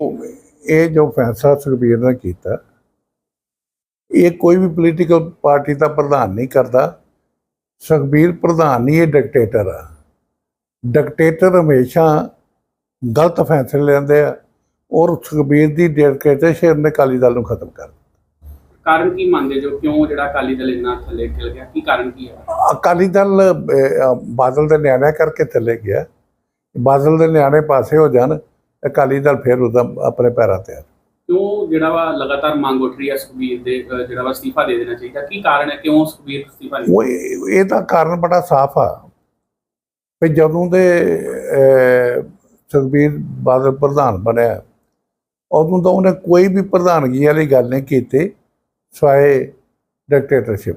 ਇਹ ਜੋ ਫੈਸਲਾ ਸੁਖਬੀਰ ਨੇ ਕੀਤਾ ਇਹ ਕੋਈ ਵੀ ਪੋਲੀਟੀਕਲ ਪਾਰਟੀ ਦਾ ਪ੍ਰਧਾਨ ਨਹੀਂ ਕਰਦਾ। ਸੁਖਬੀਰ ਪ੍ਰਧਾਨ ਨਹੀਂ ਇਹ ਡਿਕਟੇਟਰ ਆ। ਡਿਕਟੇਟਰ ਹਮੇਸ਼ਾ ਗਲਤ ਫੈਸਲੇ ਲੈਂਦੇ ਆ ਔਰ ਸੁਖਬੀਰ ਦੀ ਡਿਕਟੇਟਰਸ਼ਿਪ ਨੇ ਅਕਾਲੀ ਦਲ ਨੂੰ ਖਤਮ ਕਰ ਦਿੱਤਾ। ਕਾਰਨ ਕੀ ਮੰਨਦੇ ਜੋ? ਕਿਉਂ ਜਿਹੜਾ ਅਕਾਲੀ ਦਲ ਇੰਨਾ ਥੱਲੇ ਚਲ ਗਿਆ? ਕੀ ਕਾਰਨ ਕੀ ਹੈ? ਅਕਾਲੀ ਦਲ ਬਾਦਲ ਦੇ ਨਿਆਣਿਆਂ ਕਰਕੇ ਥੱਲੇ ਗਿਆ। ਬਾਦਲ ਦੇ ਨਿਆਣੇ ਪਾਸੇ ਹੋ ਜਾਣ। ਅਕਾਲੀ ਦਲ ਫਿਰ ਉਹਦਾ ਆਪਣੇ ਪੈਰਾਂ ਤੇ ਆ। ਕਿਉਂ ਜਿਹੜਾ ਵਾ ਲਗਾਤਾਰ ਮੰਗ ਉੱਠ ਰਹੀ ਹੈ ਸੁਖਬੀਰ ਦੇ ਜਿਹੜਾ ਵਾ ਅਸਤੀਫਾ ਦੇ ਦੇਣਾ ਚਾਹੀਦਾ? ਕੀ ਕਾਰਨ ਹੈ? ਕਿਉਂ ਸੁਖਬੀਰ ਅਸਤੀਫਾ ਨਹੀਂ? ਉਹ ਇਹ- ਇਹਦਾ ਕਾਰਨ ਬੜਾ ਸਾਫ਼ ਆ। ਵੀ ਜਦੋਂ ਦੇ ਸੁਖਬੀਰ ਬਾਦਲ ਪ੍ਰਧਾਨ ਬਣਿਆ ਉਦੋਂ ਤਾਂ ਉਹਨੇ ਕੋਈ ਵੀ ਪ੍ਰਧਾਨਗੀ ਵਾਲੀ ਗੱਲ ਨਹੀਂ ਕੀਤੀ ਸਵਾਏ ਡਿਕਟੇਟਰਸ਼ਿਪ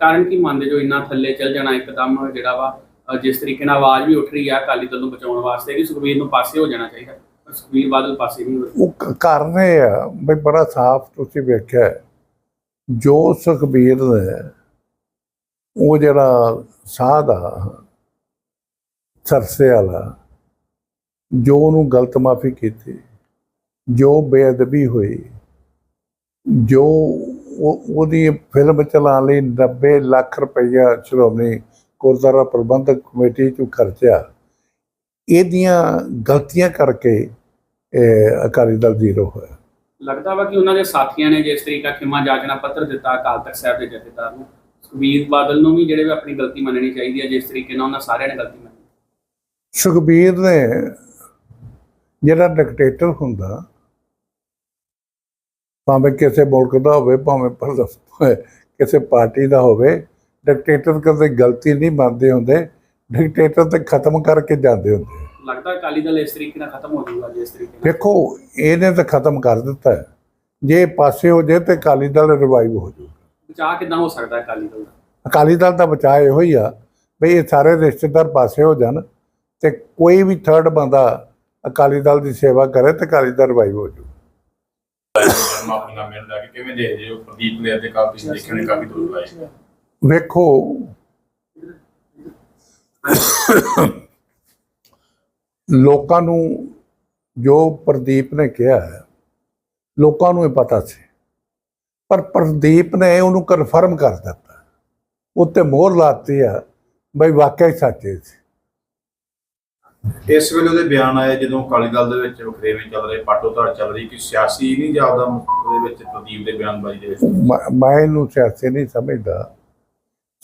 ਕਾਰਨ ਕੀ ਮੰਨਦੇ ਜੋ ਇੰਨਾ ਥੱਲੇ ਚਲ ਜਾਣਾ ਇੱਕਦਮ ਜਿਹੜਾ ਵਾ? ਜਿਸ ਤਰੀਕੇ ਨਾਲ ਆਵਾਜ਼ ਵੀ ਉੱਠ ਰਹੀ ਹੈ ਅਕਾਲੀ ਦਲ ਨੂੰ ਬਚਾਉਣ ਵਾਸਤੇ ਕਿ ਸੁਖਬੀਰ ਨੂੰ ਪਾਸੇ ਹੋ ਜਾਣਾ ਚਾਹੀਦਾ। ਪਰ ਸੁਖਬੀਰ ਬਾਦਲ ਪਾਸੇ ਨਹੀਂ ਉਹ ਕਾਰਨ ਇਹ ਆ ਵੀ ਬੜਾ ਸਾਫ਼ ਤੁਸੀਂ ਵੇਖਿਆ ਜੋ ਸੁਖਬੀਰ ਨੇ ਉਹ ਜਿਹੜਾ ਸਾਧ ਆ ਸਰਸੇ ਵਾਲਾ, ਜੋ ਉਹਨੂੰ ਗਲਤ ਮਾਫੀ ਕੀਤੀ, ਜੋ ਬੇਅਦਬੀ ਹੋਈ, ਜੋ ਉਹਦੀ ਫਿਲਮ ਚਲਾਉਣ ਲਈ 90 ਲੱਖ ਰੁਪਈਆ ਸ਼੍ਰੋਮਣੀ ਗੁਰਦੁਆਰਾ ਪ੍ਰਬੰਧਕ ਕਮੇਟੀ ਚੋਂ ਖਰਚਿਆ। ਇਹਦੀਆਂ ਗਲਤੀਆਂ ਕਰਕੇ ਅਕਾਲੀ ਦਲ ਜ਼ੀਰੋ ਹੋਇਆ। ਲੱਗਦਾ ਵਾ ਕਿ ਉਹਨਾਂ ਦੇ ਸਾਥੀਆਂ ਨੇ ਜਿਸ ਤਰੀਕਾ ਖਿਮਾ ਜਾਚਨਾ ਪੱਤਰ ਦਿੱਤਾ ਅਕਾਲ ਤਖਤ ਸਾਹਿਬ ਦੇ ਜਥੇਦਾਰ ਨੂੰ ਸੁਖਬੀਰ ਬਾਦਲ ਨੂੰ ਵੀ ਜਿਹੜੇ ਵੀ ਆਪਣੀ ਗਲਤੀ ਮੰਨਣੀ ਚਾਹੀਦੀ ਹੈ ਜਿਸ ਤਰੀਕੇ ਨਾਲ ਉਹਨਾਂ ਸਾਰਿਆਂ ਨੇ ਗਲਤੀ ਮੰਨੀ। ਸੁਖਬੀਰ ਨੇ ਜਿਹੜਾ ਡਿਕਟੇਟਰ ਹੁੰਦਾ ਭਾਵੇਂ ਕਿਸੇ ਮੁਲਕ ਦਾ ਹੋਵੇ ਭਾਵੇਂ ਕਿਸੇ ਪਾਰਟੀ ਦਾ ਹੋਵੇ ਡਿਕਟੇਟਰ ਕਦੇ ਗਲਤੀ ਨਹੀਂ ਮੰਨਦੇ ਹੁੰਦੇ। ਡਿਕਟੇਟਰ ਤੇ ਖਤਮ ਕਰਕੇ ਜਾਂਦੇ ਹੁੰਦੇ ਲੱਗਦਾ ਅਕਾਲੀ ਦਲ ਇਸ ਤਰੀਕੇ ਨਾਲ ਖਤਮ ਹੋ ਜਾਊਗਾ ਜਿਸ ਤਰੀਕੇ ਨਾਲ। ਵੇਖੋ ਇਹਨੇ ਤਾਂ ਖਤਮ ਕਰ ਦਿੱਤਾ ਹੈ। ਜੇ ਪਾਸੇ ਹੋ ਜੇ ਤੇ ਅਕਾਲੀ ਦਲ ਰਿਵਾਈਵ ਹੋ ਜਾਊ ਬਚਾਅ ਕਿੱਦਾਂ ਹੋ ਸਕਦਾ ਹੈ ਅਕਾਲੀ ਦਲ ਦਾ? ਅਕਾਲੀ ਦਲ ਦਾ ਬਚਾਅ ਇਹੋ ਹੀ ਆ ਵੀ ਇਹ ਸਾਰੇ ਰਿਸ਼ਤੇਦਾਰ ਪਾਸੇ ਹੋ ਜਾਣ ਤੇ ਕੋਈ ਵੀ ਥਰਡ ਬੰਦਾ ਅਕਾਲੀ ਦਲ ਦੀ ਸੇਵਾ ਕਰੇ ਤੇ ਅਕਾਲੀ ਦਲ ਰਿਵਾਈਵ ਹੋ ਜਾਊ। ਮਾਫੀ ਨਾ ਮਿਲਦਾ ਕਿ ਕਿਵੇਂ ਦੇ ਜੇ ਪ੍ਰਦੀਪ ਨੇ ਅਤੇ ਕਾਲ ਤੁਸੀਂ ਦੇਖੇ ਨੇ ਕਾਫੀ ਦੂਰ ਆਏ। ਵੇਖੋ। ਲੋਕਾਂ ਨੂੰ ਜੋ ਪ੍ਰਦੀਪ ਨੇ ਕਿਹਾ ਹੈ ਲੋਕਾਂ ਨੂੰ ਇਹ ਪਤਾ ਸੀ। ਪਰ ਪ੍ਰਦੀਪ ਨੇ ਉਹਨੂੰ ਕਨਫਰਮ ਕਰ ਦਿੱਤਾ। ਉੱਤੇ ਮੋਹਰ ਲਾਤੀ ਆ ਬਈ ਵਾਕਿਆ ਹੀ ਸੱਚੇ ਸੀ। ਇਸ ਵੇਲੇ ਉਹਦੇ ਬਿਆਨ ਆਏ ਜਦੋਂ ਅਕਾਲੀ ਦਲ ਦੇ ਵਿੱਚ ਵਖਰੇਵੇਂ ਚੱਲ ਰਹੇ ਪਾਟੋ ਧੜ ਚੱਲ ਰਹੀ ਕਿ ਸਿਆਸੀ ਨਹੀਂ ਜਾਪਦਾ ਉਹਦੇ ਵਿੱਚ ਪ੍ਰਦੀਪ ਦੇ ਬਿਆਨਬਾਜ਼ੀ ਦੇ ਵਿੱਚ? ਮੈਂ ਇਹਨੂੰ ਸਿਆਸੀ ਨਹੀਂ ਸਮਝਦਾ।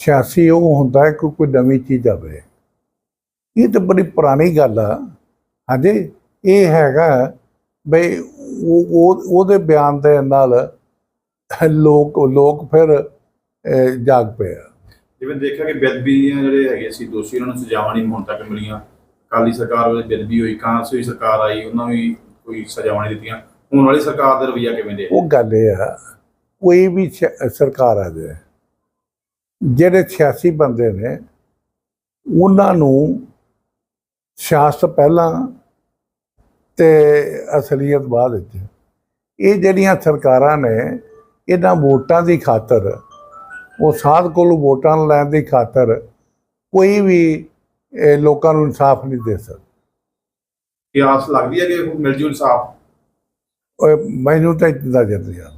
ਸਿਆਸੀ ਉਹ ਹੁੰਦਾ ਹੈ ਕਿ ਕੋਈ ਨਵੀਂ ਚੀਜ਼ ਆਵੇ। ਇਹ ਤਾਂ ਬੜੀ ਪੁਰਾਣੀ ਗੱਲ ਆ। ਹਾਂਜੀ ਇਹ ਹੈਗਾ ਬਈ ਉਹ ਉਹ- ਉਹਦੇ ਬਿਆਨ ਦੇ ਨਾਲ ਲੋਕ ਲੋਕ ਫਿਰ ਜਾਗ ਪਏ। ਜਿਵੇਂ ਦੇਖਿਆ ਕਿ ਬੇਦਬੀ ਦੀਆਂ ਜਿਹੜੇ ਹੈਗੇ ਸੀ ਦੋਸ਼ੀ ਉਹਨਾਂ ਨੂੰ ਸਜ਼ਾਵਾਂ ਨਹੀਂ ਹੁਣ ਤੱਕ ਮਿਲੀਆਂ। ਅਕਾਲੀ ਸਰਕਾਰ ਵੇਲੇ ਬੇਦਬੀ ਹੋਈ ਕਾਂਗਰਸੀ ਸਰਕਾਰ ਆਈ ਉਹਨਾਂ ਨੂੰ ਵੀ ਕੋਈ ਸਜ਼ਾਵਾਂ ਨਹੀਂ ਦਿੱਤੀਆਂ। ਹੁਣ ਵਾਲੀ ਸਰਕਾਰ ਦਾ ਰਵਈਆ ਕਿਵੇਂ ਦੇ ਉਹ ਗੱਲ ਇਹ ਆ ਕੋਈ ਵੀ ਸਰਕਾਰ ਆ ਜਾਏ ਜਿਹੜੇ ਸਿਆਸੀ ਬੰਦੇ ਨੇ ਉਹਨਾਂ ਨੂੰ ਸਿਆਸਤ ਪਹਿਲਾਂ ਤੇ ਅਸਲੀਅਤ ਬਾਅਦ ਵਿੱਚ। ਇਹ ਜਿਹੜੀਆਂ ਸਰਕਾਰਾਂ ਨੇ ਇਹਨਾਂ ਵੋਟਾਂ ਦੀ ਖਾਤਰ ਉਹ ਸਾਧ ਕੋਲੋਂ ਵੋਟਾਂ ਲੈਣ ਦੀ ਖਾਤਰ ਕੋਈ ਵੀ ਇਹ ਲੋਕਾਂ ਨੂੰ ਇਨਸਾਫ ਨਹੀਂ ਦੇ ਸਕਦਾ। ਕਿ ਆਸ ਲੱਗਦੀ ਹੈ ਕਿ ਮਿਲ ਜੂ ਇਨਸਾਫ ਮੈਨੂੰ ਤਾਂ ਨਜ਼ਰ ਨਹੀਂ ਆਉਂਦਾ